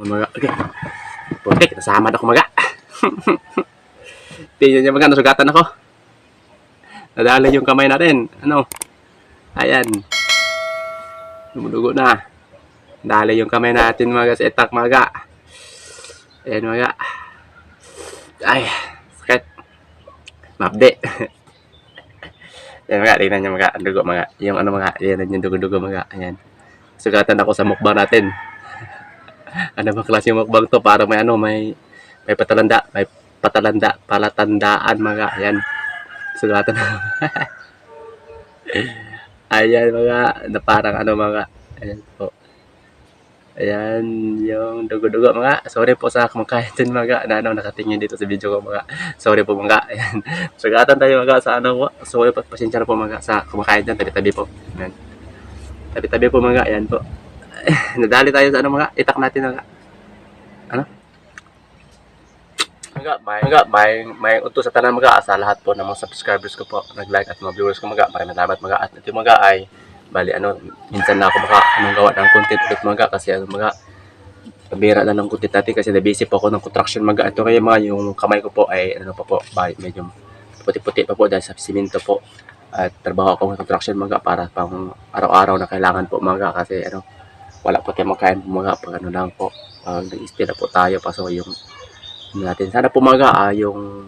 Mga, okay. Putik, nasama ako mga. Tingnan niya mga, nasugatan ako. Nadali yung kamay natin. Ano? Ayan. Dumudugo na. Dali yung kamay natin mga sa itak mga. Ayan mga. Ay, sakit. Mabde. Ayan mga, tingnan niya mga, dugo mga. Yung ano mga, ayan yung dugo-dugo mga. Ayan. Sugatan ako sa mukbang natin. Ano ba klase mukbang to? Para may ano, may may patalanda, may patalanda, palatandaan mga. Ayan. Sugatan ako. Ayan mga, na parang ano mga. Ayan po. Ayan, yung dugo-dugo mga. Sorry po sa kumakain din mga na ano, nakatingin dito sa video ko mga. Sorry po mga. Ayan. Sugatan tayo mga sa ano po. Sorry po, pasensya na po mga sa kumakain dyan. Tabi-tabi po. Ayan. Tabi-tabi po mga. Ayan po. Nadali tayo sa ano mga. Itak natin mga. Ano? Mga, may, mga, may, may utos sa tanan mga sa lahat po ng mga subscribers ko po. Nag-like at mga viewers ko mga. Maraming salamat mga. At ito mga ay bali ano, minsan na ako maka anong gawa ng content ulit mga kasi ano mga pabira na ng content natin kasi na-busy po ako ng construction mga ito kaya mga yung kamay ko po ay ano pa po bay, medyo puti-puti pa po dahil sa simento po at trabaho ako ng construction mga para pang araw-araw na kailangan po mga kasi ano wala po tayong magkain po mga pag ano lang po. Pag nag-stay na po tayo pa so yung natin. Sana po mga ah, yung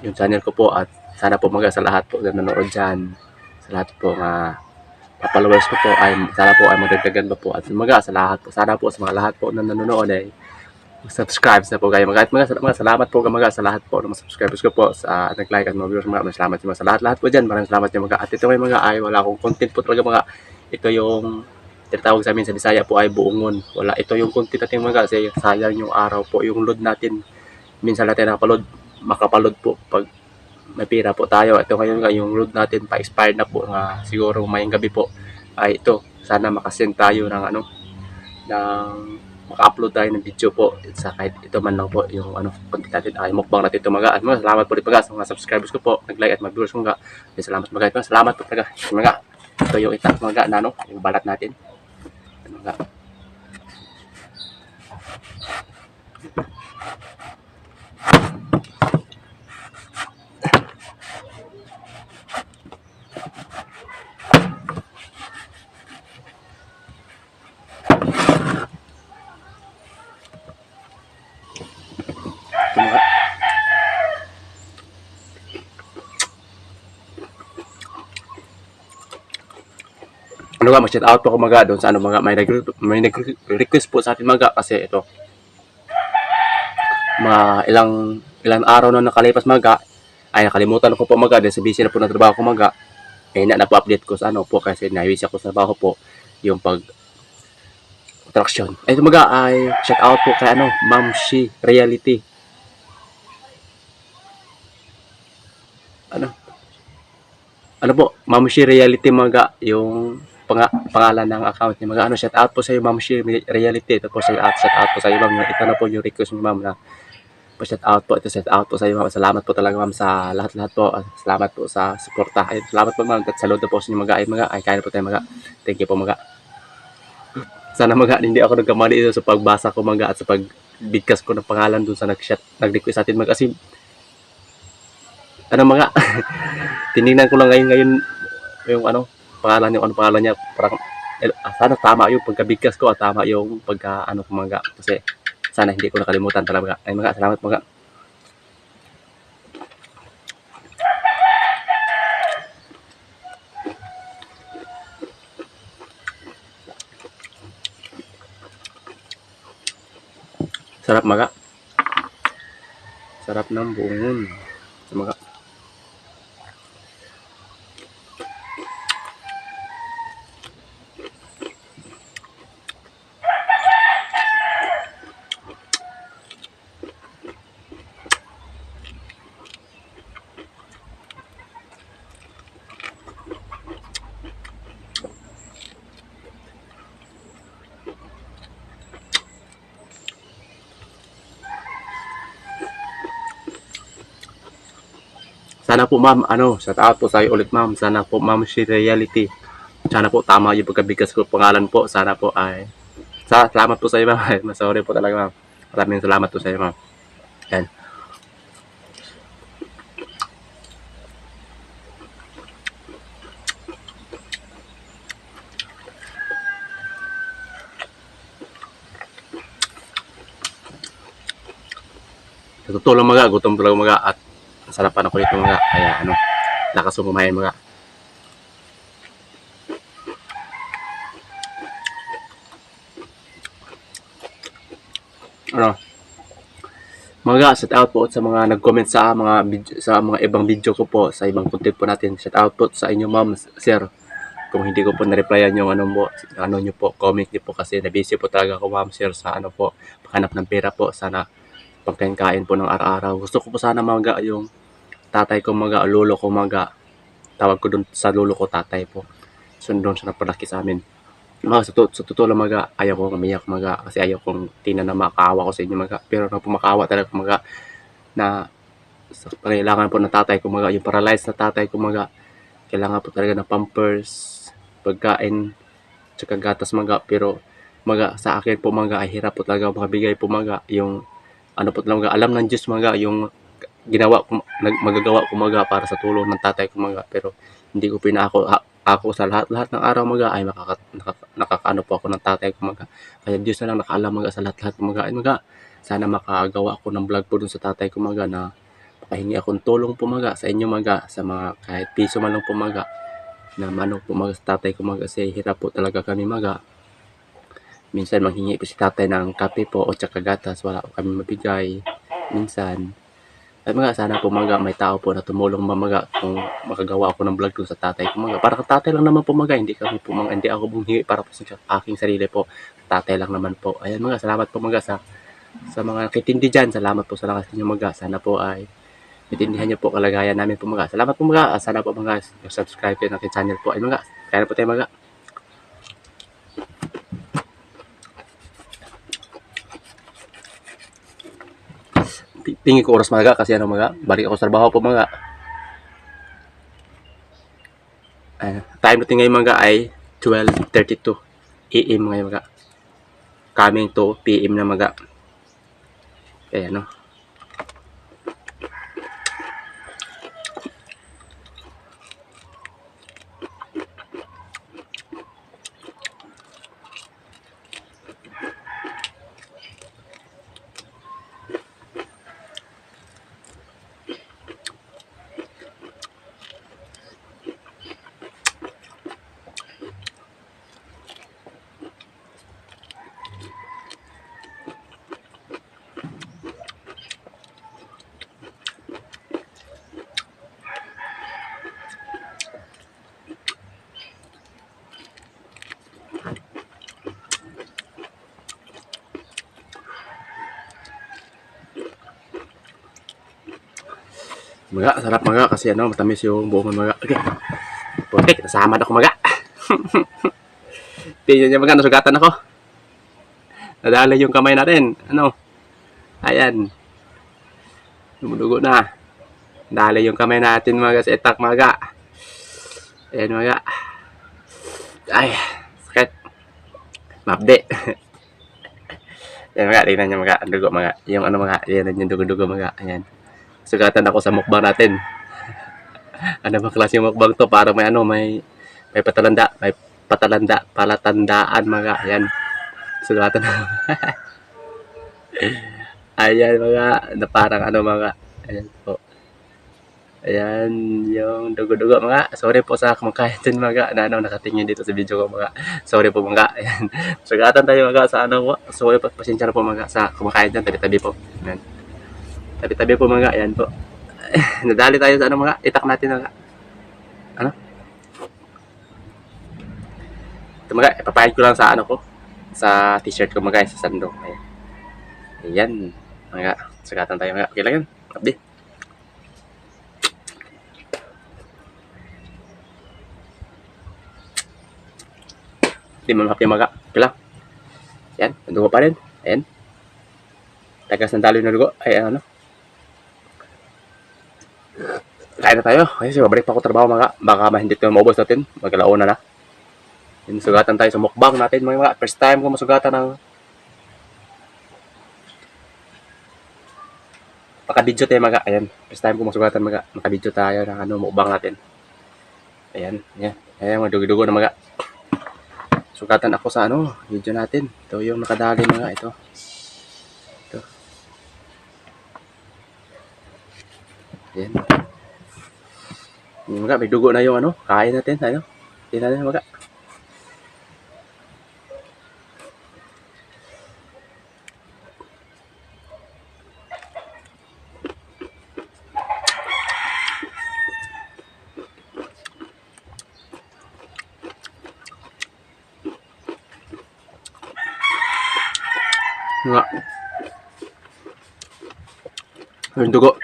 yung channel ko po at sana po mga sa lahat po na nanonood dyan. Sa lahat po nga followers ko po ay sana po ay magdagdagan pa po at mga sa lahat po. Sana po sa mga lahat po na nanonood ay subscribe na po kayo. Mga mga, mga salamat po mga sa lahat po ng mga subscribers ko po. Sa nag-like at mga viewers mga maraming salamat mga sa lahat lahat po dyan. Maraming salamat yung mga at ito may mga ay wala akong content po talaga mga. Ito yung tinatawag sa amin sa Bisaya po ay buongon wala ito yung content natin mga kasi sayang yung araw po yung load natin. Minsan natin nakapaload makapaload po pag may pira po tayo. Ito ngayon nga yung load natin pa-expired na po nga siguro mayang gabi po. Ay ito sana makasend tayo ng ano ng maka-upload tayo ng video po. Sa kahit ito man lang po yung ano content natin ay mukbang natin ito mga at mga salamat po rin mga sa mga subscribers ko po. Nag-like at mag-viewers ko nga. Salamat mga at mga salamat po talaga. Mga ito yung itak mga na ano yung balat natin mga ito mga ano nga, mag-shout out po ako mga doon sa ano mga may, may nag-request po sa atin mga kasi ito mga ilang ilang araw na nakalipas mga ay nakalimutan ko po mga dahil sa busy na po ng trabaho ko mga eh na na-update ko sa ano po kasi nahiwis ako sa trabaho po yung pag attraction. Ay, mga ay shout out po kay ano, Ma'am Shi Reality. Ano? Ano po? Ma'am Shi Reality mga yung panga, pangalan ng account niya. Mga ano, shout out po sa iyo Ma'am Shi Reality. Ito po shout out, shout out po sa iyo Ma'am. Ito na po yung request ni Ma'am na po shout out po. Ito shout out po sa iyo Ma'am. Salamat po talaga Ma'am sa lahat-lahat po. Salamat po sa suporta. Ay, salamat po Ma'am. At saludo po sa inyo mga ay mga ay kaya po tayo mga. Thank you po mga. Sana mga hindi ako nagkamali dito sa pagbasa ko mga at sa pagbigkas ko ng pangalan dun sa nag-chat, nag-request sa atin mga kasi ano mga tinignan ko lang ngayon ngayon yung ano pangalan yung ano pangalan niya parang eh, ah, sana tama yung pagkabigkas ko at tama yung pagka ano ko mga kasi sana hindi ko nakalimutan talaga. Ay mga salamat mga. Sarap mga. Sarap ng buongon mga Sana po ma'am, ano, shout out po sa iyo ulit ma'am. Sana po ma'am si reality. Sana po tama yung pagkabigkas ko pangalan po. Sana po ay Sa, salamat po sa iyo, ma'am. Sorry po talaga, ma'am. Maraming salamat po sa iyo, ma'am. Yan. Natutulong mga, gutom talaga mga at sarapan ako dito mga. Kaya ano, lakas mo kumain mga. Ano? Mga shout out po sa mga nag-comment sa mga sa mga ibang video ko po, sa ibang content po natin. Shout out po sa inyo ma'am, sir. Kung hindi ko po na-replyan yung ano mo, ano nyo po, comment nyo po kasi na-busy po talaga ako ma'am, sir, sa ano po, paghanap ng pera po. Sana pagkain-kain po ng araw-araw. Gusto ko po sana mga yung tatay ko mga, lolo ko mga, tawag ko dun sa lolo ko tatay po. So doon siya napalaki sa amin. Mga sa, to, sa totoo lang mga, ayaw ko umiyak mga, kasi ayaw kong tingnan na makaawa ko sa inyo mga. Pero nang pumakaawa talaga mga, na sa kailangan po ng tatay ko mga, yung paralyzed na tatay ko mga, kailangan po talaga ng pampers, pagkain, tsaka gatas mga, pero mga sa akin po mga ay hirap po talaga makabigay po mga yung ano po talaga alam ng Diyos mga yung ginawa ko magagawa ko mga para sa tulong ng tatay ko mga pero hindi ko pinako ha- ako sa lahat lahat ng araw mga ay makaka, nakaka, nakakaano po ako ng tatay ko mga kaya Diyos na lang nakaalam mga sa lahat lahat mga ay mga sana makagawa ako ng vlog po dun sa tatay ko mga na makahingi akong tulong po mga sa inyo mga sa mga kahit piso man lang po mga na manok po mga sa tatay ko mga kasi hirap po talaga kami mga minsan manghingi po si tatay ng kape po o tsaka gatas wala po kami mabigay. Minsan at mga sana po mga may tao po na tumulong mga kung makagawa ako ng vlog dun sa tatay ko mga para tatay lang naman po mga hindi kami po mga hindi ako bumhingi para po sa aking sarili po tatay lang naman po ayan mga salamat po mga sa sa mga kitindi dyan salamat po sa lakas ninyo mga sana po ay Intindihan niyo po kalagayan namin po mga. Salamat po mga. Sana po mga subscribe kayo ng aking channel po. Ay mga. Kaya po tayo mga. Ti- Tingin ko oras mga kasi ano mga. Balik ako sa trabaho po mga. Ay, time natin ngayon mga ay 12.32 AM ngayon mga. Coming to PM na mga. Kaya no. Mga, sarap mga kasi ano, matamis yung buong mga. Okay. Putik, nasama na ako mga. Tingnan niya mga, nasugatan ako. Nadali yung kamay natin. Ano? Ayan. Dumudugo na. Dali yung kamay natin mga sa itak mga. Ayan mga. Ay, sakit. Mabde. Ayan mga, tingnan niya ang dugo mga. Yung ano mga, yan yung dugo-dugo mga. Ayan sugatan ako sa mukbang natin. ano ba klase mukbang to para may ano, may may patalanda, may patalanda, palatandaan mga ayan. Sugatan ako. ayan mga na parang ano mga ayan po. Ayan yung dugo-dugo mga. Sorry po sa kumakain din mga na ano nakatingin dito sa video ko mga. Sorry po mga. Ayan. Sugatan tayo mga sa ano. Sorry po pasensya na po mga sa kumakain din tabi-tabi po. Ayan. Tabi-tabi po mga, ayan po. Nadali tayo sa ano mga, itak natin mga. Ano? Ito mga, ipapahid ko lang sa ano ko. Sa t-shirt ko mga, sa sando. Ayan. Ayan. Mga, sagatan tayo mga. Okay lang yan. Abdi. Hindi mo happy mga. Okay lang. Ayan, dugo pa rin. Ayan. Tagas ng talo na dugo. Ay, ano. Kain na tayo. Kasi babalik pa ako trabaho mga. Baka mahindit ko maubos natin. Magalauna na. Yun, sugatan tayo sa mukbang natin mga mga. First time ko masugatan ng Nakabidyo tayo mga. Ayan. First time ko masugatan mga. Nakabidyo tayo ng ano, mukbang natin. Ayan. Ayan. Ayan, mga dugo-dugo na mga. Sugatan ako sa ano, video natin. Ito yung nakadali mga. Ito. Ayan. Yung mga, may dugo na yung ano, kain natin. Ano? Tingnan natin mga. Nga. Yung dugo.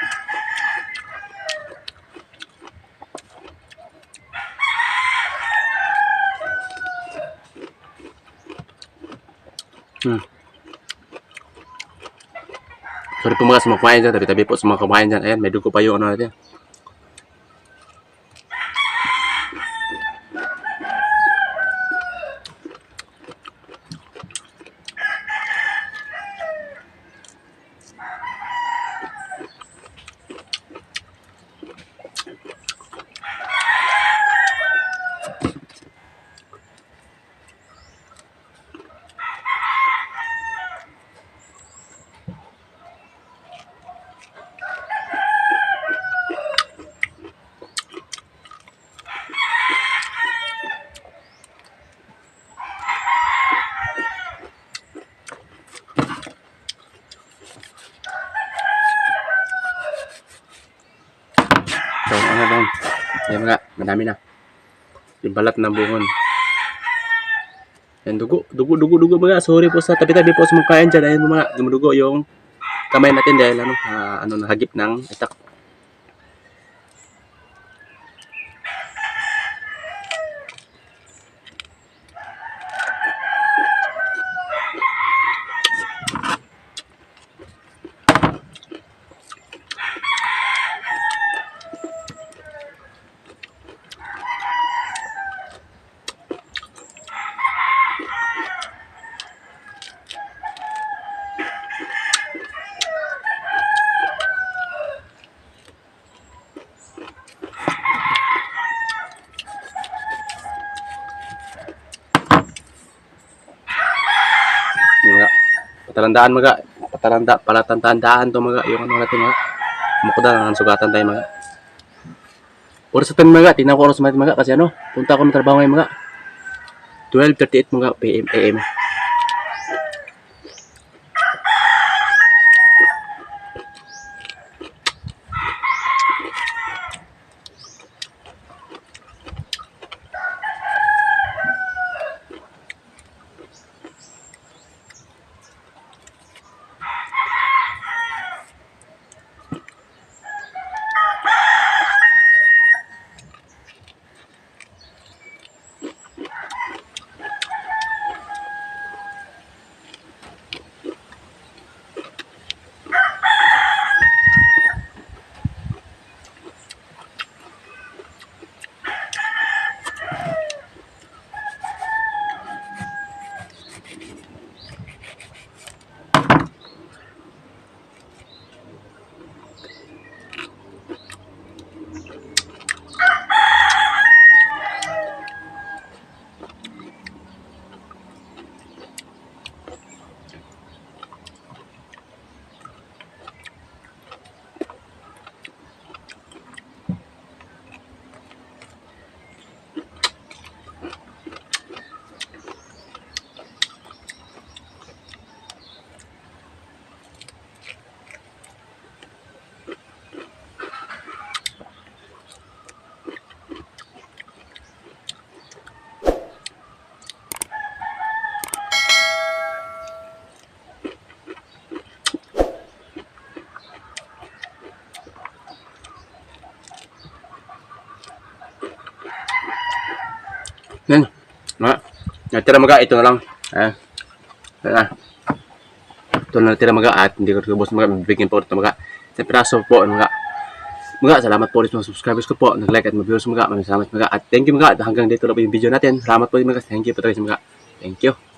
Po mga mga kumain dyan. Tabi-tabi po sa mga kumain dyan. Ayan, may dugo pa yung ano natin. So, ano lang. Madami na. Yung balat na bungon. Ayan, dugo. Dugo, dugo, dugo mga. Sorry po sa tabi-tabi po sa mga kain dyan. Ayan mga, dumudugo yung kamay natin dahil ano, ah, ano nahagip ng itak. Yung mga, patalandaan mga. Patalanda, palatandaan to mga. Yung ano natin mga. Mukda na sugatan tayo mga. Oras tayo mga, tingnan ko oras sa mga kasi ano, punta ako ng trabaho ngayon mga. 12.38 mga PM, AM. Yan. Mga, natira mga, ito na lang. Ah. Ah. Ito na natira mga at hindi ko kubos mga bibigyan po ito mga. Sa piraso po mga. mga salamat po ulit mga subscribers ko po. Nag-like at mag-viewers mga. Maraming salamat mga. At thank you mga. Hanggang dito lang po yung video natin. Salamat po mga. Thank you po talaga mga. Thank you.